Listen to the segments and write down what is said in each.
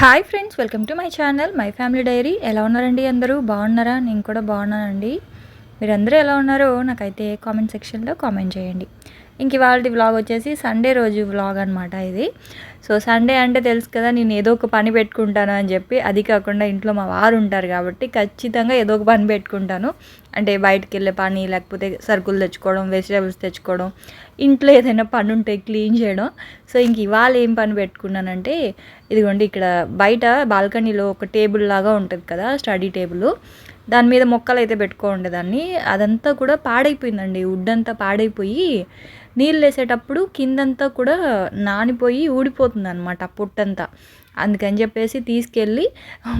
Hi friends welcome to my channel my family diary. ఎలా ఉన్నారండి అందరూ? బాగున్నారా? నేను కూడా బాగున్నానండి. మీరందరూ ఎలా ఉన్నారో నాకైతే కామెంట్ సెక్షన్లో కామెంట్ చేయండి. ఇంక ఇవాళ వ్లాగ్ వచ్చేసి సండే రోజు వ్లాగ్ అనమాట ఇది. సో సండే అంటే తెలుసు కదా నేను ఏదో ఒక పని పెట్టుకుంటాను అని చెప్పి అది కాకుండా ఇంట్లో మా వారు ఉంటారు కాబట్టి ఖచ్చితంగా ఏదో ఒక పని పెట్టుకుంటాను. అంటే బయటకు వెళ్ళే పని లేకపోతే సరుకులు తెచ్చుకోవడం వెజిటేబుల్స్ తెచ్చుకోవడం ఇంట్లో ఏదైనా పని ఉంటే క్లీన్ చేయడం. సో ఇంక ఇవాళ ఏం పని పెట్టుకున్నానంటే ఇదిగోండి ఇక్కడ బయట బాల్కనీలో ఒక టేబుల్ లాగా ఉంటుంది కదా స్టడీ టేబుల్. దాని మీద మొక్కలు అయితే పెట్టుకో ఉండేదాన్ని. అదంతా కూడా పాడైపోయిందండి. వుడ్ అంతా పాడైపోయి నీళ్ళు వేసేటప్పుడు కిందంతా కూడా నానిపోయి ఊడిపోతుంది అనమాట ఆ అందుకని చెప్పేసి తీసుకెళ్ళి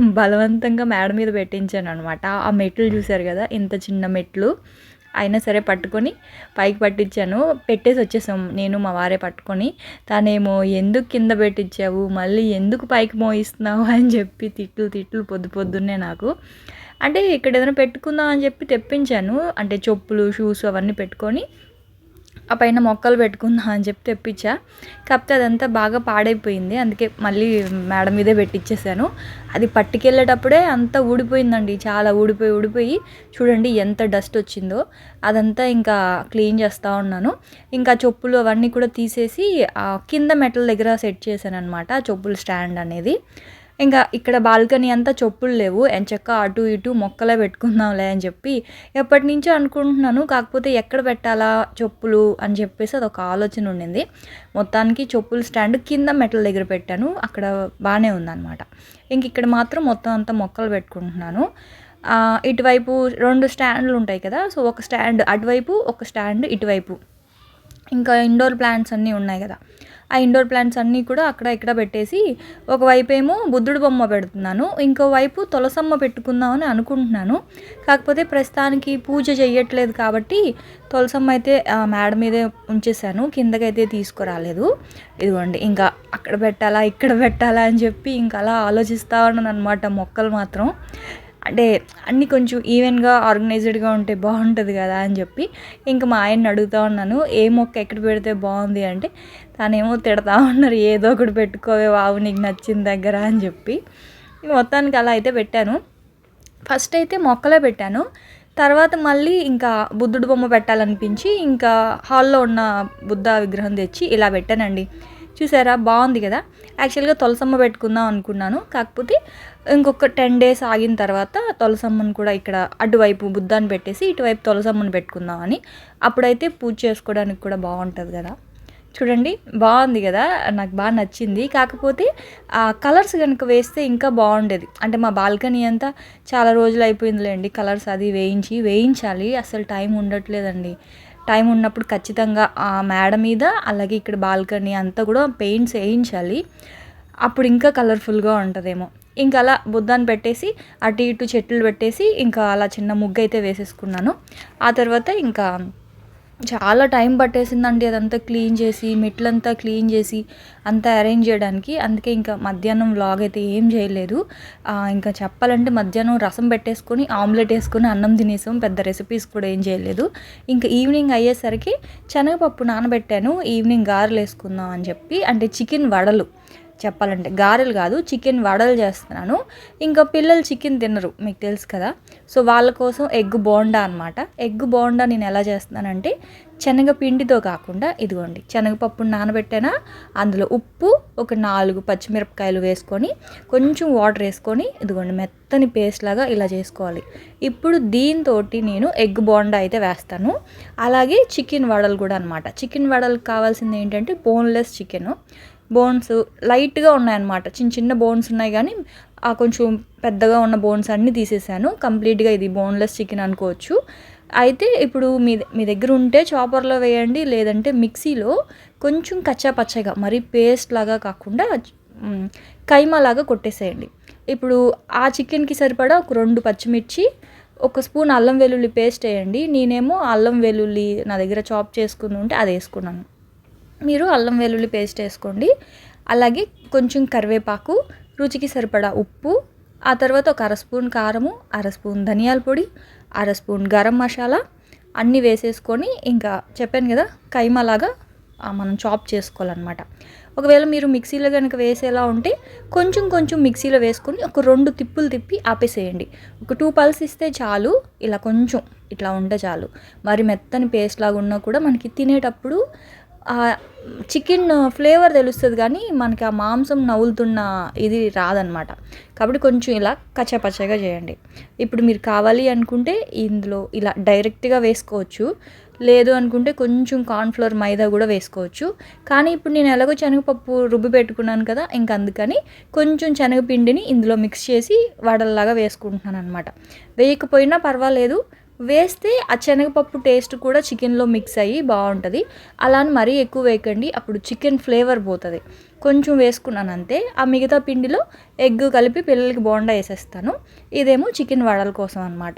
బలవంతంగా మేడ మీద పెట్టించాను అనమాట ఆ మెట్లు చూశారు కదా ఇంత చిన్న మెట్లు. అయినా సరే పట్టుకొని పైకి పట్టించాను. పెట్టేసి వచ్చేసాం. నేను మా వారే పట్టుకొని. తనేమో ఎందుకు కింద పెట్టించావు? మళ్ళీ ఎందుకు పైకి మోయిస్తున్నావు? అని చెప్పి తిట్లు తిట్లు పొద్దు పొద్దున్నే నాకు. అంటే ఇక్కడ ఏదైనా పెట్టుకుందాం అని చెప్పి తెప్పించాను. అంటే చెప్పులు షూస్ అవన్నీ పెట్టుకొని ఆ పైన మొక్కలు పెట్టుకుందాం అని చెప్పి తెప్పించా. కాకపోతే అదంతా బాగా పాడైపోయింది. అందుకే మళ్ళీ మేడం మీదే పెట్టించేసాను అది పట్టుకెళ్ళేటప్పుడే అంతా ఊడిపోయిందండి. చాలా ఊడిపోయి ఊడిపోయి చూడండి ఎంత డస్ట్ వచ్చిందో. అదంతా ఇంకా క్లీన్ చేస్తూ ఉన్నాను. ఇంకా చెప్పులు అవన్నీ కూడా తీసేసి కింద మెటల్ దగ్గర సెట్ చేశాను అనమాట చెప్పులు స్టాండ్ అనేది. ఇంకా ఇక్కడ బాల్కనీ అంతా చెప్పులు లేవు. ఎంచక్క అటు ఇటు మొక్కలే పెట్టుకుందాంలే అని చెప్పి ఎప్పటి నుంచో అనుకుంటున్నాను. కాకపోతే ఎక్కడ పెట్టాలా చెప్పులు అని చెప్పేసి అదొక ఆలోచన ఉండింది. మొత్తానికి చెప్పులు స్టాండ్ కింద మెటల్ దగ్గర పెట్టాను. అక్కడ బాగానే ఉందన్నమాట. ఇంక ఇక్కడ మాత్రం మొత్తం అంతా మొక్కలు పెట్టుకుంటున్నాను. ఇటువైపు రెండు స్టాండ్లు ఉంటాయి కదా. సో ఒక స్టాండ్ అటువైపు ఒక స్టాండ్ ఇటువైపు. ఇంకా ఇండోర్ ప్లాంట్స్ అన్నీ ఉన్నాయి కదా. ఆ ఇండోర్ ప్లాంట్స్ అన్నీ కూడా అక్కడ ఇక్కడ పెట్టేసి ఒకవైపు ఏమో బుద్ధుడు బొమ్మ పెడుతున్నాను ఇంకోవైపు తులసమ్మ పెట్టుకుందామని అనుకుంటున్నాను. కాకపోతే ప్రస్తుతానికి పూజ చేయట్లేదు కాబట్టి తులసమ్మ అయితే మేడ మీదే ఉంచేసాను కిందకైతే తీసుకురాలేదు. ఇదిగోండి ఇంకా అక్కడ పెట్టాలా ఇక్కడ పెట్టాలా అని చెప్పి ఇంకా అలా ఆలోచిస్తా ఉన్నాను అనమాట మొక్కలు మాత్రం. అంటే అన్నీ కొంచెం ఈవెన్గా ఆర్గనైజ్డ్గా ఉంటే బాగుంటుంది కదా అని చెప్పి ఇంకా మా ఆయన్ని అడుగుతూ ఉన్నాను ఏ మొక్క ఎక్కడ పెడితే బాగుంది? అంటే తనేమో తిడతా ఉన్నారు ఏదో ఒకటి పెట్టుకోవే బాబు నీకు నచ్చిన దగ్గర అని చెప్పి. మొత్తానికి అలా అయితే పెట్టాను. ఫస్ట్ అయితే మొక్కలే పెట్టాను. తర్వాత మళ్ళీ ఇంకా బుద్ధుడు బొమ్మ పెట్టాలనిపించి ఇంకా హాల్లో ఉన్న బుద్ధ విగ్రహం తెచ్చి ఇలా పెట్టానండి. చూసారా? బాగుంది కదా? యాక్చువల్గా తులసమ్మ పెట్టుకుందాం అనుకున్నాను. కాకపోతే ఇంకొక టెన్ డేస్ ఆగిన తర్వాత తులసమ్మను కూడా ఇక్కడ అటువైపు బుద్ధాన్ని పెట్టేసి ఇటువైపు తులసమ్మను పెట్టుకుందామని అప్పుడైతే పూజ చేసుకోవడానికి కూడా బాగుంటుంది కదా? చూడండి బాగుంది కదా? నాకు బాగా నచ్చింది. కాకపోతే ఆ కలర్స్ కనుక వేస్తే ఇంకా బాగుండేది. అంటే మా బాల్కనీ అంతా చాలా రోజులు అయిపోయిందిలేండి. కలర్స్ అది వేయించి వేయించాలి. అసలు టైం ఉండట్లేదండి. టైం ఉన్నప్పుడు ఖచ్చితంగా ఆ మేడ మీద అలాగే ఇక్కడ బాల్కనీ అంతా కూడా పెయింట్స్ వేయించాలి. అప్పుడు ఇంకా కలర్ఫుల్గా ఉంటుందేమో. ఇంకా అలా బుద్ధాన్ని పెట్టేసి అటు ఇటు చెట్లు పెట్టేసి ఇంకా అలా చిన్న ముగ్గు అయితే వేసేసుకున్నాను. ఆ తర్వాత ఇంకా చాలా టైం పట్టేసిందండి అదంతా క్లీన్ చేసి మెట్లంతా క్లీన్ చేసి అంతా అరేంజ్ చేయడానికి. అందుకే ఇంకా మధ్యాహ్నం వ్లాగ్ అయితే ఏం చేయలేదు. ఇంకా చెప్పాలంటే మధ్యాహ్నం రసం పెట్టేసుకొని ఆమ్లెట్ వేసుకొని అన్నం తినేసాం. పెద్ద రెసిపీస్ కూడా ఏం చేయలేదు. ఇంకా ఈవినింగ్ అయ్యేసరికి శనగపప్పు నానబెట్టాను. ఈవినింగ్ గారెలు వేసుకుందాం అని చెప్పి అంటే చికెన్ వడలు. చెప్పాలంటే గారెలు కాదు చికెన్ వడలు చేస్తున్నాను. ఇంకా పిల్లలు చికెన్ తినరు మీకు తెలుసు కదా. సో వాళ్ళ కోసం ఎగ్ బోండా అనమాట ఎగ్ బోండా నేను ఎలా చేస్తున్నానంటే శనగపిండితో కాకుండా ఇదిగోండి శనగపప్పు నానబెట్టానా అందులో ఉప్పు ఒక నాలుగు పచ్చిమిరపకాయలు వేసుకొని కొంచెం వాటర్ వేసుకొని ఇదిగోండి మెత్తని పేస్ట్ లాగా ఇలా చేసుకోవాలి. ఇప్పుడు దీంతో నేను ఎగ్ బోండా అయితే వేస్తాను. అలాగే చికెన్ వడలు కూడా అనమాట చికెన్ వడలకు కావాల్సింది ఏంటంటే బోన్లెస్ చికెన్. బోన్స్ లైట్గా ఉన్నాయన్నమాట. చిన్న చిన్న బోన్స్ ఉన్నాయి కానీ ఆ కొంచెం పెద్దగా ఉన్న బోన్స్ అన్నీ తీసేసాను. కంప్లీట్గా ఇది బోన్లెస్ చికెన్ అనుకోవచ్చు. అయితే ఇప్పుడు మీ మీ దగ్గర ఉంటే చాపర్లో వేయండి లేదంటే మిక్సీలో కొంచెం కచ్చా పచ్చగా మరీ పేస్ట్ లాగా కాకుండా కైమా లాగా కొట్టేసేయండి. ఇప్పుడు ఆ చికెన్కి సరిపడా ఒక రెండు పచ్చిమిర్చి ఒక స్పూన్ అల్లం వెల్లుల్లి పేస్ట్ వేయండి. నేనేమో అల్లం వెల్లుల్లి నా దగ్గర చాప్ చేసుకుని ఉంటే అది వేసుకున్నాను. మీరు అల్లం వెల్లుల్లి పేస్ట్ వేసుకోండి. అలాగే కొంచెం కరివేపాకు రుచికి సరిపడా ఉప్పు ఆ తర్వాత ఒక అర స్పూన్ కారము అర స్పూన్ ధనియాల పొడి అర స్పూన్ గరం మసాలా అన్నీ వేసేసుకొని ఇంకా చెప్పాను కదా కైమలాగా మనం చాప్ చేసుకోవాలన్నమాట. ఒకవేళ మీరు మిక్సీలో కనుక వేసేలా ఉంటే కొంచెం కొంచెం మిక్సీలో వేసుకొని ఒక రెండు తిప్పులు తిప్పి ఆపేసేయండి. ఒక టూ పల్స్ ఇస్తే చాలు ఇలా కొంచెం ఇట్లా ఉంటే చాలు. మరి మెత్తని పేస్ట్ లాగా ఉన్నా కూడా మనకి తినేటప్పుడు చికెన్ ఫ్లేవర్ తెలుస్తుంది కానీ మనకి ఆ మాంసం నవ్వులుతున్న ఇది రాదనమాట కాబట్టి కొంచెం ఇలా కచ్చపచ్చగా చేయండి. ఇప్పుడు మీరు కావాలి అనుకుంటే ఇందులో ఇలా డైరెక్ట్గా వేసుకోవచ్చు. లేదు అనుకుంటే కొంచెం కార్న్ఫ్లోర్ మైదా కూడా వేసుకోవచ్చు. కానీ ఇప్పుడు నేను ఎలాగో శనగపప్పు రుబ్బి పెట్టుకున్నాను కదా ఇంక అందుకని కొంచెం శనగపిండిని ఇందులో మిక్స్ చేసి వడల్లాగా వేసుకుంటున్నాను అనమాట వేయకపోయినా పర్వాలేదు. వేస్తే ఆ శనగపప్పు టేస్ట్ కూడా చికెన్లో మిక్స్ అయ్యి బాగుంటుంది. అలా అని మరీ ఎక్కువ వేయకండి అప్పుడు చికెన్ ఫ్లేవర్ పోతుంది. కొంచెం వేసుకున్నాను అంతే. ఆ మిగతా పిండిలో ఎగ్ కలిపి పిల్లలకి బోండా వేసేస్తాను. ఇదేమో చికెన్ వడల కోసం అనమాట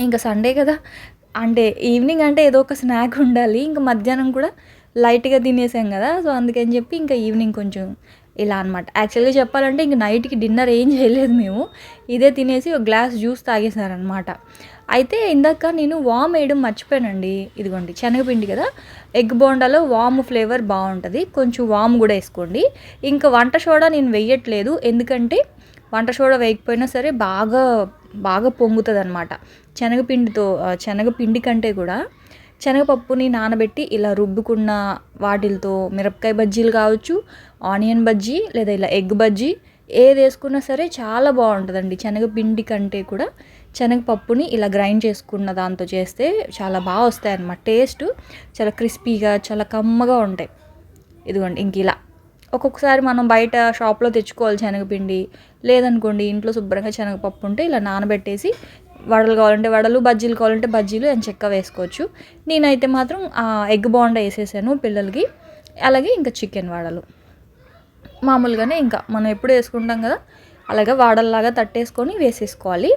ఇంకా సండే కదా. అంటే ఈవినింగ్ అంటే ఏదో ఒక స్నాక్ ఉండాలి. ఇంకా మధ్యాహ్నం కూడా లైట్గా తినేసాం కదా. సో అందుకని చెప్పి ఇంకా ఈవినింగ్ కొంచెం ఇలా అనమాట యాక్చువల్గా చెప్పాలంటే ఇంక నైట్కి డిన్నర్ ఏం చేయలేదు మేము. ఇదే తినేసి ఒక గ్లాస్ జ్యూస్ తాగేసారనమాట అయితే ఇందాక నేను వామ్ వేయడం మర్చిపోయానండి. ఇదిగోండి శనగపిండి కదా? ఎగ్ బోండాలో వామ్ ఫ్లేవర్ బాగుంటుంది. కొంచెం వామ్ కూడా వేసుకోండి. ఇంకా వంట సోడా నేను వేయట్లేదు. ఎందుకంటే వంట సోడా వేయకపోయినా సరే బాగా బాగా పొంగుతుంది అనమాట శనగపిండితో శనగపిండి కంటే కూడా శనగపప్పుని నానబెట్టి ఇలా రుబ్బుకున్న వాటిలతో మిరపకాయ బజ్జీలు కావచ్చు ఆనియన్ బజ్జీ లేదా ఇలా ఎగ్ బజ్జీ ఏది వేసుకున్నా సరే చాలా బాగుంటుందండి. శనగపిండి కంటే కూడా శనగపప్పుని ఇలా గ్రైండ్ చేసుకున్న దాంతో చేస్తే చాలా బాగా వస్తాయి అన్నమాట. టేస్ట్ చాలా క్రిస్పీగా చాలా కమ్మగా ఉంటాయి. ఇదిగోండి ఇంక ఇలా. ఒక్కొక్కసారి మనం బయట షాప్లో తెచ్చుకోవాలి శనగపిండి. లేదనుకోండి ఇంట్లో శుభ్రంగా శనగపప్పు ఉంటే ఇలా నానబెట్టేసి వడలు కావాలంటే వడలు బజ్జీలు కావాలంటే బజ్జీలు అని చెక్క వేసుకోవచ్చు. నేనైతే మాత్రం ఎగ్ బాండా వేసేసాను పిల్లలకి. అలాగే ఇంకా చికెన్ వడలు. మామూలుగానే ఇంకా మనం ఎప్పుడు వేసుకుంటాం కదా అలాగే వాడల్లాగా తట్టేసుకొని వేసేసుకోవాలి.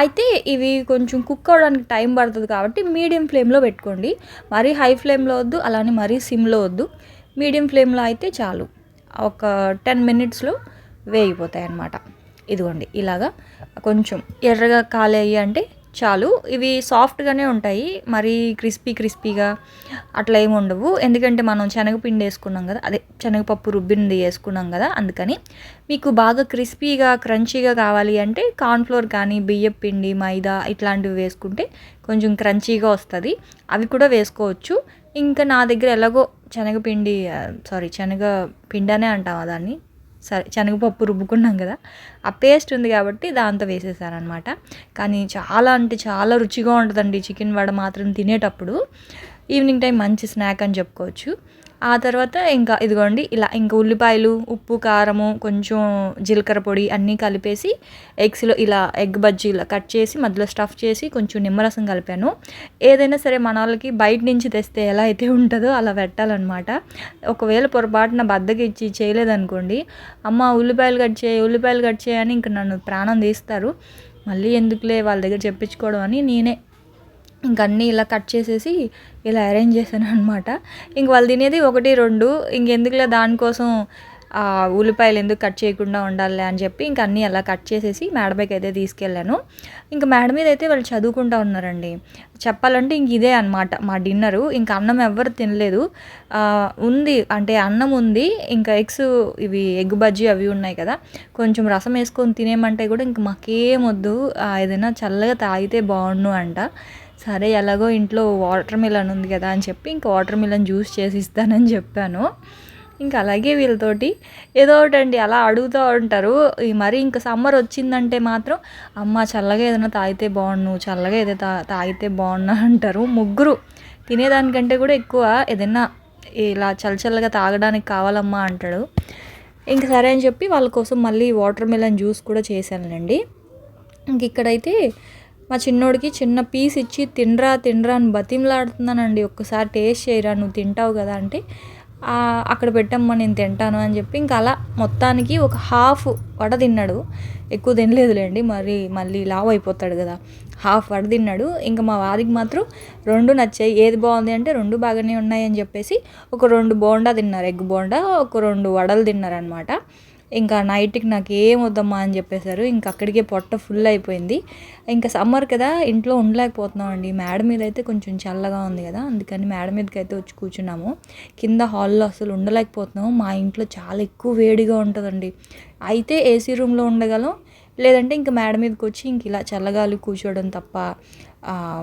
అయితే ఇవి కొంచెం కుక్ అవ్వడానికి టైం పడుతుంది కాబట్టి మీడియం ఫ్లేమ్లో పెట్టుకోండి. మరీ హై ఫ్లేమ్లో వద్దు అలానే మరీ సిమ్లో వద్దు. మీడియం ఫ్లేమ్లో అయితే చాలు. ఒక టెన్ మినిట్స్లో వేగిపోతాయి అన్నమాట ఇదిగోండి ఇలాగా కొంచెం ఎర్రగా కాలేయి అంటే చాలు. ఇవి సాఫ్ట్గానే ఉంటాయి. మరీ క్రిస్పీ క్రిస్పీగా అట్లా ఏమి ఉండవు. ఎందుకంటే మనం శనగపిండి వేసుకున్నాం కదా అదే శనగపప్పు రుబ్బింది వేసుకున్నాం కదా అందుకని మీకు బాగా క్రిస్పీగా క్రంచీగా కావాలి అంటే కార్న్ఫ్లోర్ కానీ బియ్యం పిండి మైదా ఇట్లాంటివి వేసుకుంటే కొంచెం క్రంచీగా వస్తుంది. అవి కూడా వేసుకోవచ్చు. ఇంకా నా దగ్గర ఎలాగో శనగపిండి సారీ శనగ పిండి అనే అంటాం దాన్ని? సరే శనగపప్పు రుబ్బుకున్నాం కదా ఆ పేస్ట్ ఉంది కాబట్టి దాంతో వేసేసారనమాట కానీ చాలా అంటే చాలా రుచిగా ఉంటుందండి చికెన్ వడ మాత్రం తినేటప్పుడు. ఈవినింగ్ టైం మంచి స్నాక్ అని చెప్పుకోవచ్చు. ఆ తర్వాత ఇంకా ఇదిగోండి ఇలా ఇంకా ఉల్లిపాయలు ఉప్పు కారము కొంచెం జీలకర్ర పొడి అన్నీ కలిపేసి ఎగ్స్లో ఇలా ఎగ్ బజ్జీలా కట్ చేసి మధ్యలో స్టఫ్ చేసి కొంచెం నిమ్మరసం కలిపాను. ఏదైనా సరే మన వాళ్ళకి బయట నుంచి తెస్తే ఎలా అయితే ఉంటుందో అలా పెట్టాలన్నమాట. ఒకవేళ పొరపాటున బద్దకి ఇచ్చి చేయలేదనుకోండి అమ్మ ఉల్లిపాయలు కట్ చేయి ఉల్లిపాయలు కట్ చేయని ఇంక నన్ను ప్రాణం తీస్తారు. మళ్ళీ ఎందుకులే వాళ్ళ దగ్గర చెప్పించుకోవడం అని నేనే ఇంక అన్నీ ఇలా కట్ చేసేసి ఇలా అరేంజ్ చేశాను అనమాట ఇంక వాళ్ళు తినేది ఒకటి రెండు. ఇంకెందుకులే దానికోసం ఉల్లిపాయలు ఎందుకు కట్ చేయకుండా ఉండాలి అని చెప్పి ఇంక అన్నీ అలా కట్ చేసేసి మేడపైకి అయితే తీసుకెళ్ళాను. ఇంకా మేడ మీద అయితే వాళ్ళు చదువుకుంటూ ఉన్నారండి. చెప్పాలంటే ఇంక ఇదే అనమాట మా డిన్నరు. ఇంకా అన్నం ఎవ్వరు తినలేదు. ఉంది అంటే అన్నం ఉంది ఇంకా ఎగ్స్ ఇవి ఎగ్ బజ్జీ అవి ఉన్నాయి కదా. కొంచెం రసం వేసుకొని తినేమంటే కూడా ఇంక మాకేం వద్దు. ఏదైనా చల్లగా తాగితే బాగుండు అంట. సరే ఎలాగో ఇంట్లో వాటర్ మిలన్ ఉంది కదా అని చెప్పి ఇంకా వాటర్ మిలన్ జ్యూస్ చేసి ఇస్తానని చెప్పాను. ఇంకా అలాగే వీళ్ళతోటి ఏదో ఒకటండి అలా అడుగుతూ ఉంటారు. మరి ఇంకా సమ్మర్ వచ్చిందంటే మాత్రం అమ్మ చల్లగా ఏదైనా తాగితే బాగుండు చల్లగా ఏదో తా తాగితే బాగున్నా అంటారు ముగ్గురు. తినేదానికంటే కూడా ఎక్కువ ఏదైనా ఇలా చల్లచల్లగా తాగడానికి కావాలమ్మా అంటాడు. ఇంక సరే అని చెప్పి వాళ్ళ కోసం మళ్ళీ వాటర్ మిలన్ జ్యూస్ కూడా చేశానండి ఇంక ఇక్కడైతే మా చిన్నోడికి చిన్న పీస్ ఇచ్చి తినరా తినరా అని బతిమలాడుతున్నానండి. ఒక్కసారి టేస్ట్ చేయరా నువ్వు తింటావు కదా అంటే అక్కడ పెట్టమ్మా నేను తింటాను అని చెప్పి ఇంకా అలా మొత్తానికి ఒక హాఫ్ వడ తిన్నాడు. ఎక్కువ తినలేదులేండి మరి మళ్ళీ లావ్ అయిపోతాడు కదా. హాఫ్ వడ తిన్నాడు. ఇంకా మా వారికి మాత్రం రెండు నచ్చాయి. ఏది బాగుంది అంటే రెండు బాగానే ఉన్నాయి అని చెప్పేసి ఒక రెండు బోండా తిన్నారు. ఎగ్ బోండా ఒక రెండు వడలు తిన్నారనమాట ఇంకా నైట్కి నాకు ఏం వద్దమ్మా అని చెప్పేశారు. ఇంకా అక్కడికే పొట్ట ఫుల్ అయిపోయింది. ఇంకా సమ్మర్ కదా ఇంట్లో ఉండలేకపోతున్నాం అండి మేడ మీద అయితే కొంచెం చల్లగా ఉంది కదా అందుకని మేడ మీదకి అయితే వచ్చి కూర్చున్నాము. కింద హాల్లో అసలు ఉండలేకపోతున్నాము. మా ఇంట్లో చాలా ఎక్కువ వేడిగా ఉంటుందండి. అయితే ఏసీ రూమ్లో ఉండగలం లేదంటే ఇంకా మేడ మీదకి వచ్చి ఇంక ఇలా చల్లగాలి కూర్చోవడం తప్ప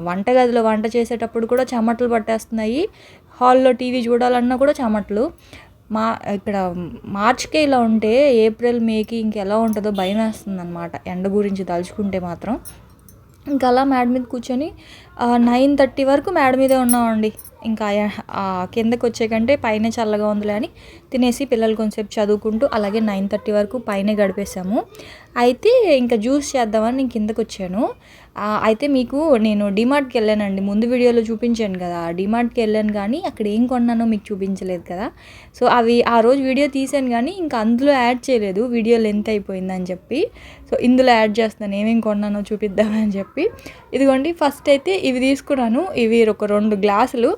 వంటగదిలో వంట చేసేటప్పుడు కూడా చెమటలు పట్టేస్తున్నాయి. హాల్లో టీవీ చూడాలన్నా కూడా చెమటలు. మా ఇక్కడ మార్చ్కే ఇలా ఉంటే ఏప్రిల్ మేకి ఇంకెలా ఉంటుందో భయం వేస్తుంది అనమాట ఎండ గురించి తలుచుకుంటే మాత్రం. ఇంకా అలా మేడ మీద కూర్చొని నైన్ థర్టీ వరకు మేడ మీదే ఉన్నామండి. ఇంకా కిందకు వచ్చేకంటే కిందకి పైన చల్లగా ఉందిలే అని తినేసి పిల్లలు కొంచెంసేపు చదువుకుంటూ అలాగే నైన్ థర్టీ వరకు పైన గడిపేశాము. అయితే ఇంకా జ్యూస్ చేద్దామని నేను కిందకి వచ్చాను. అయితే మీకు నేను డిమార్ట్కి వెళ్ళానండి. ముందు వీడియోలో చూపించాను కదా. డిమార్ట్కి వెళ్ళాను కానీ అక్కడ ఏం కొన్నానో మీకు చూపించలేదు కదా. సో అవి ఆ రోజు వీడియో తీసాను కానీ ఇంకా అందులో యాడ్ చేయలేదు. వీడియో లెంత్ అయిపోయిందని చెప్పి. సో ఇందులో యాడ్ చేస్తాను. ఏమేం కొన్నానో చూపిద్దామని చెప్పి. ఇదిగోండి ఫస్ట్ అయితే ఇవి తీసుకున్నాను. ఇవి ఒక రెండు గ్లాసులు.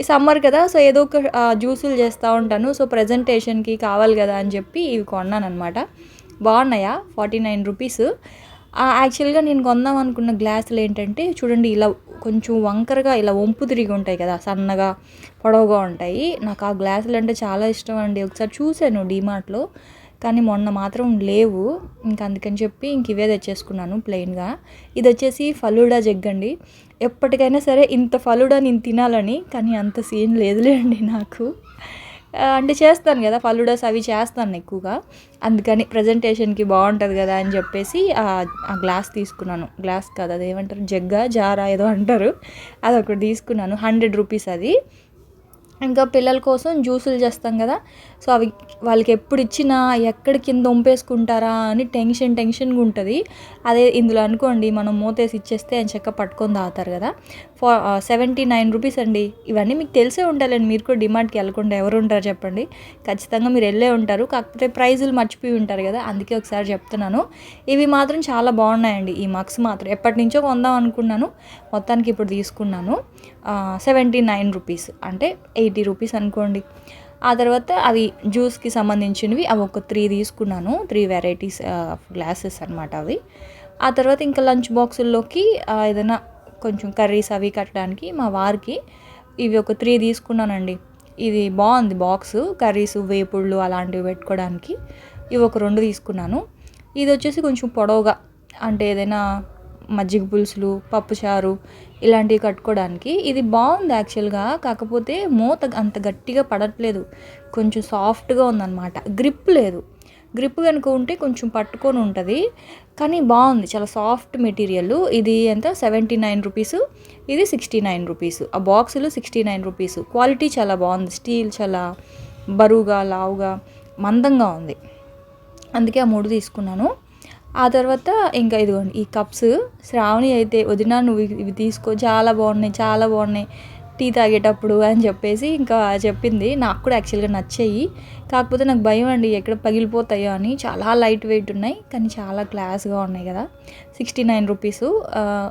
ఈ సమ్మర్ కదా సో ఏదో ఒక జ్యూసులు చేస్తూ ఉంటాను. సో ప్రజెంటేషన్కి కావాలి కదా అని చెప్పి ఇవి కొన్నాను అనమాట బాగున్నాయా? Forty nine rupees. యాక్చువల్గా నేను కొందాం అనుకున్న గ్లాసులు ఏంటంటే చూడండి ఇలా కొంచెం వంకరగా ఇలా వంపు తిరిగి ఉంటాయి కదా సన్నగా పొడవుగా ఉంటాయి. నాకు ఆ గ్లాసులు అంటే చాలా ఇష్టం అండి. ఒకసారి చూశాను డీమార్ట్లో కానీ మొన్న మాత్రం లేవు. ఇంక అందుకని చెప్పి ఇంక ఇవే తెచ్చేసుకున్నాను ప్లెయిన్గా ఇది వచ్చేసి ఫలూడా జగ్గండి ఎప్పటికైనా సరే ఇంత ఫలూడా నేను తినాలని కానీ అంత సీన్ లేదులేండి నాకు. అంటే చేస్తాను కదా ఫలూడాస్ అవి చేస్తాను ఎక్కువగా. అందుకని ప్రజెంటేషన్కి బాగుంటుంది కదా అని చెప్పేసి ఆ గ్లాస్ తీసుకున్నాను. గ్లాస్ కాదు అది ఏమంటారు? జగ్గా జారా ఏదో అంటారు. అది ఒకటి తీసుకున్నాను. హండ్రెడ్ రూపీస్ అది. ఇంకా పిల్లల కోసం జ్యూసులు చేస్తాం కదా సో అవి వాళ్ళకి ఎప్పుడు ఇచ్చినా ఎక్కడ కింద వంపేసుకుంటారా అని టెన్షన్ టెన్షన్గా ఉంటుంది. అదే ఇందులో అనుకోండి మనం మూతేసి ఇచ్చేస్తే అని చెక్క పట్టుకొని తాగుతారు కదా. ఫా సెవెంటీ నైన్ రూపీస్ అండి. ఇవన్నీ మీకు తెలిసే ఉండాలండి మీరు కూడా డిమార్ట్కి వెళ్ళకుండా ఎవరు ఉంటారు చెప్పండి. ఖచ్చితంగా మీరు వెళ్ళే ఉంటారు. కాకపోతే ప్రైజులు మర్చిపోయి ఉంటారు కదా. అందుకే ఒకసారి చెప్తున్నాను. ఇవి మాత్రం చాలా బాగున్నాయండి. ఈ మగ్స్ మాత్రం. ఎప్పటి నుంచో కొందాం అనుకున్నాను. మొత్తానికి ఇప్పుడు తీసుకున్నాను. సెవెంటీ నైన్ రూపీస్ అంటే ఎయిటీ రూపీస్ అనుకోండి. ఆ తర్వాత అవి జ్యూస్కి సంబంధించినవి అవి ఒక త్రీ తీసుకున్నాను. త్రీ వెరైటీస్ గ్లాసెస్ అనమాట అవి. ఆ తర్వాత ఇంకా లంచ్ బాక్సుల్లోకి ఏదైనా కొంచెం కర్రీస్ అవి కట్టడానికి మా వారికి ఇవి ఒక త్రీ తీసుకున్నానండి. ఇది బాగుంది బాక్స్ కర్రీస్ వేపుళ్ళు అలాంటివి పెట్టుకోవడానికి. ఇవి ఒక రెండు తీసుకున్నాను. ఇది వచ్చేసి కొంచెం పొడవుగా అంటే ఏదైనా మజ్జిగ పులుసులు పప్పుచారు ఇలాంటివి కట్టుకోవడానికి. ఇది బాగుంది యాక్చువల్గా కాకపోతే మూత అంత గట్టిగా పడట్లేదు. కొంచెం సాఫ్ట్గా ఉందన్నమాట. గ్రిప్ లేదు. గ్రిప్ కనుక ఉంటే కొంచెం పట్టుకొని ఉంటుంది. కానీ బాగుంది. చాలా సాఫ్ట్ మెటీరియల్. ఇది ఎంత? Seventy nine rupees. ఇది సిక్స్టీ నైన్ రూపీస్. ఆ బాక్సులు సిక్స్టీ నైన్ రూపీస్. క్వాలిటీ చాలా బాగుంది. స్టీల్ చాలా బరువుగా లావుగా మందంగా ఉంది. అందుకే ఆ మూడు తీసుకున్నాను. ఆ తర్వాత ఇంకా ఇదిగోండి ఈ కప్స్. శ్రావణి అయితే వదిన నువ్వు ఇవి- ఇవి తీసుకో. చాలా బాగున్నాయి చాలా బాగున్నాయి. టీ తాగేటప్పుడు అని చెప్పేసి ఇంకా చెప్పింది. నాకు కూడా యాక్చువల్గా నచ్చాయి. కాకపోతే నాకు భయం అండి ఎక్కడ పగిలిపోతాయో అని. చాలా లైట్ వెయిట్ ఉన్నాయి కానీ చాలా క్లాస్గా ఉన్నాయి కదా. సిక్స్టీ నైన్ రూపీస్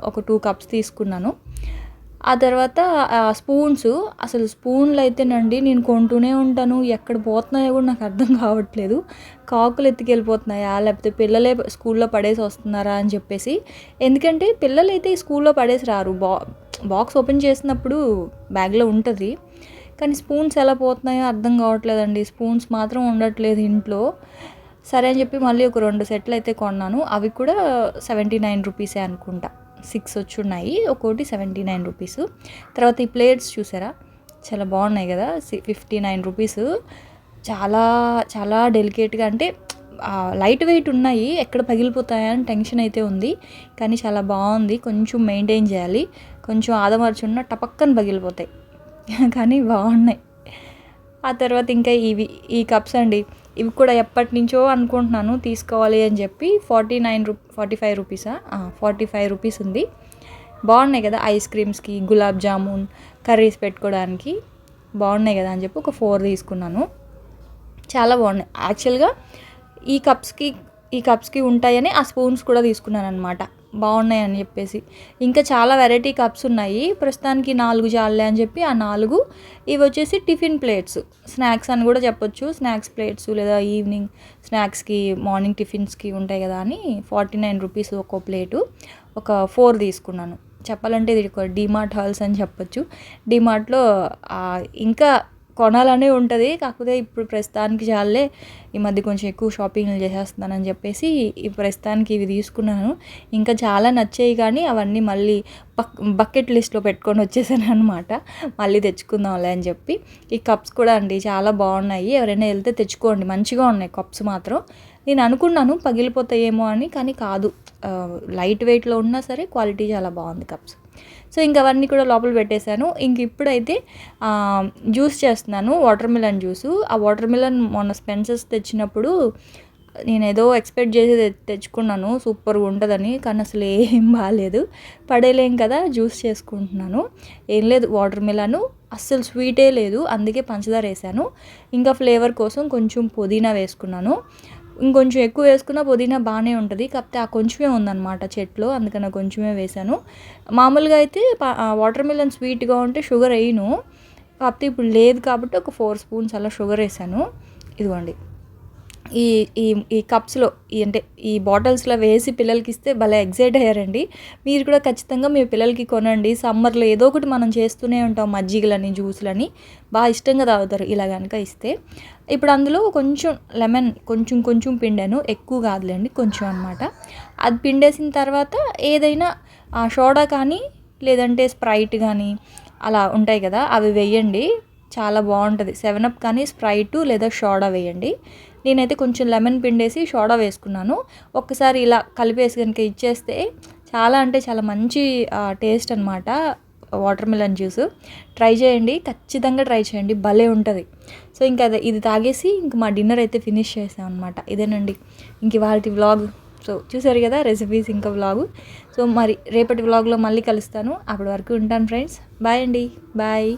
ఒక టూ కప్స్ తీసుకున్నాను. ఆ తర్వాత ఆ స్పూన్స్ అసలు స్పూన్లు అయితేనండి నేను కొంటూనే ఉంటాను. ఎక్కడ పోతున్నాయో కూడా నాకు అర్థం కావట్లేదు. కాకులు ఎత్తుకెళ్ళిపోతున్నాయా? లేకపోతే పిల్లలే స్కూల్లో పడేసి వస్తున్నారా అని చెప్పేసి. ఎందుకంటే పిల్లలు అయితే స్కూల్లో పడేసి రారు. బా బాక్స్ ఓపెన్ చేసినప్పుడు బ్యాగ్లో ఉంటుంది. కానీ స్పూన్స్ ఎలా పోతున్నాయో అర్థం కావట్లేదండి. స్పూన్స్ మాత్రం ఉండట్లేదు ఇంట్లో. సరే అని చెప్పి మళ్ళీ ఒక రెండు సెట్లు అయితే కొన్నాను. అవి కూడా సెవెంటీ నైన్ రూపీసే అనుకుంటా. సిక్స్ వచ్చి ఉన్నాయి ఒక్కోటి సెవెంటీ నైన్ రూపీస్. తర్వాత ఈ ప్లేట్స్ చూసారా? చాలా బాగున్నాయి కదా. Fifty nine rupees. చాలా చాలా డెలికేట్గా అంటే లైట్ వెయిట్ ఉన్నాయి. ఎక్కడ పగిలిపోతాయని టెన్షన్ అయితే ఉంది. కానీ చాలా బాగుంది. కొంచెం మెయింటైన్ చేయాలి. కొంచెం ఆదమర్చున్న టపక్కన పగిలిపోతాయి. కానీ బాగున్నాయి. ఆ తర్వాత ఇంకా ఇవి ఈ కప్స్ అండి. ఇవి కూడా ఎప్పటి నుంచో అనుకుంటున్నాను తీసుకోవాలి అని చెప్పి ఫార్టీ నైన్ రూ ఫార్టీ ఫైవ్ రూపీసా? ఫార్టీ ఫైవ్ రూపీస్ ఉంది. బాగున్నాయి కదా ఐస్ క్రీమ్స్కి గులాబ్ జామున్ కర్రీస్ పెట్టుకోవడానికి? బాగున్నాయి కదా అని చెప్పి ఒక ఫోర్ తీసుకున్నాను. చాలా బాగున్నాయి. యాక్చువల్గా ఈ కప్స్కి ఈ కప్స్కి ఉంటాయని ఆ స్పూన్స్ కూడా తీసుకున్నాను అనమాట బాగున్నాయి అని చెప్పేసి. ఇంకా చాలా వెరైటీ కప్స్ ఉన్నాయి. ప్రస్తుతానికి నాలుగు చాలే అని చెప్పి ఆ నాలుగు. ఇవి వచ్చేసి టిఫిన్ ప్లేట్స్. స్నాక్స్ అని కూడా చెప్పొచ్చు. స్నాక్స్ ప్లేట్స్ లేదా ఈవినింగ్ స్నాక్స్కి మార్నింగ్ టిఫిన్స్కి ఉంటాయి కదా అని ఫార్టీ నైన్ రూపీస్ ఒక్కో ప్లేటు. ఒక ఫోర్ తీసుకున్నాను. చెప్పాలంటే ఇది ఒక డిమార్ట్ హాల్స్ అని చెప్పొచ్చు. డిమార్ట్లో ఇంకా కొనాలనే ఉంటుంది. కాకపోతే ఇప్పుడు ప్రస్తుతానికి చాలే ఈ మధ్య కొంచెం ఎక్కువ షాపింగ్లు చేసేస్తున్నానని చెప్పేసి ఈ ప్రస్తుతానికి ఇవి తీసుకున్నాను. ఇంకా చాలా నచ్చాయి కానీ అవన్నీ మళ్ళీ బక్ బకెట్ లిస్ట్లో పెట్టుకొని వచ్చేసాను అనమాట మళ్ళీ తెచ్చుకుందాంలే అని చెప్పి. ఈ కప్స్ కూడా అండి చాలా బాగున్నాయి. ఎవరైనా వెళ్తే తెచ్చుకోండి. మంచిగా ఉన్నాయి కప్స్ మాత్రం. నేను అనుకున్నాను పగిలిపోతాయేమో అని కానీ కాదు. లైట్ వెయిట్లో ఉన్నా సరే క్వాలిటీ చాలా బాగుంది కప్స్. సో ఇంక అవన్నీ కూడా లోపల పెట్టేశాను. ఇంక ఇప్పుడైతే జ్యూస్ చేస్తున్నాను వాటర్ మిలన్ జ్యూసు. ఆ వాటర్ మిలన్ మొన్న స్పెన్సర్స్ తెచ్చినప్పుడు నేను ఏదో ఎక్స్పెక్ట్ చేసి తెచ్చుకున్నాను. సూపర్గా ఉంటుందని కానీ అసలు ఏం బాగాలేదు పడేలేం కదా జ్యూస్ చేసుకుంటున్నాను. ఏం లేదు వాటర్ మిలను అస్సలు స్వీటే లేదు. అందుకే పంచదార వేసాను. ఇంకా ఫ్లేవర్ కోసం కొంచెం పుదీనా వేసుకున్నాను. ఇంకొంచెం ఎక్కువ వేసుకున్న పుదీనా బాగానే ఉంటుంది. కాకపోతే ఆ కొంచెమే ఉందన్నమాట చెట్లో అందుకని కొంచెమే వేశాను. మామూలుగా అయితే వాటర్ మిలన్ స్వీట్గా ఉంటే షుగర్ వేయను. కాకపోతే ఇప్పుడు లేదు కాబట్టి ఒక ఫోర్ స్పూన్స్ అలా షుగర్ వేసాను ఇదిగోండి. ఈ ఈ ఈ కప్స్లో ఈ అంటే ఈ బాటిల్స్లో వేసి పిల్లలకి ఇస్తే భలే ఎగ్జైట్ అయ్యారండి. మీరు కూడా ఖచ్చితంగా మీ పిల్లలకి కొనండి. సమ్మర్లో ఏదో ఒకటి మనం చేస్తూనే ఉంటాం మజ్జిగలని జ్యూస్లని బాగా ఇష్టంగా తాగుతారు ఇలా కనుక ఇస్తే. ఇప్పుడు అందులో కొంచెం లెమన్ కొంచెం కొంచెం పిండాను. ఎక్కువ కాదులేండి కొంచెం అనమాట అది పిండేసిన తర్వాత ఏదైనా సోడా కానీ లేదంటే స్ప్రైట్ కానీ అలా ఉంటాయి కదా అవి వేయండి. చాలా బాగుంటుంది. సెవెన్ అప్ కానీ స్ప్రైటు లేదా షోడా వేయండి. నేనైతే కొంచెం లెమన్ పిండేసి షోడా వేసుకున్నాను. ఒక్కసారి ఇలా కలిపేసి కనుక ఇచ్చేస్తే చాలా అంటే చాలా మంచి టేస్ట్ అనమాట వాటర్ మిలన్ జ్యూస్ ట్రై చేయండి. ఖచ్చితంగా ట్రై చేయండి. భలే ఉంటుంది. సో ఇంకా అదే ఇది తాగేసి ఇంక మా డిన్నర్ అయితే ఫినిష్ చేసాం అనమాట ఇదేనండి. ఇంక వాళ్ళ వ్లాగ్ సో చూసారు కదా రెసిపీస్ ఇంకా వ్లాగు సో మరి రేపటి వ్లాగ్లో మళ్ళీ కలుస్తాను. అప్పటి వరకు ఉంటాను ఫ్రెండ్స్ బాయ్ అండి. బాయ్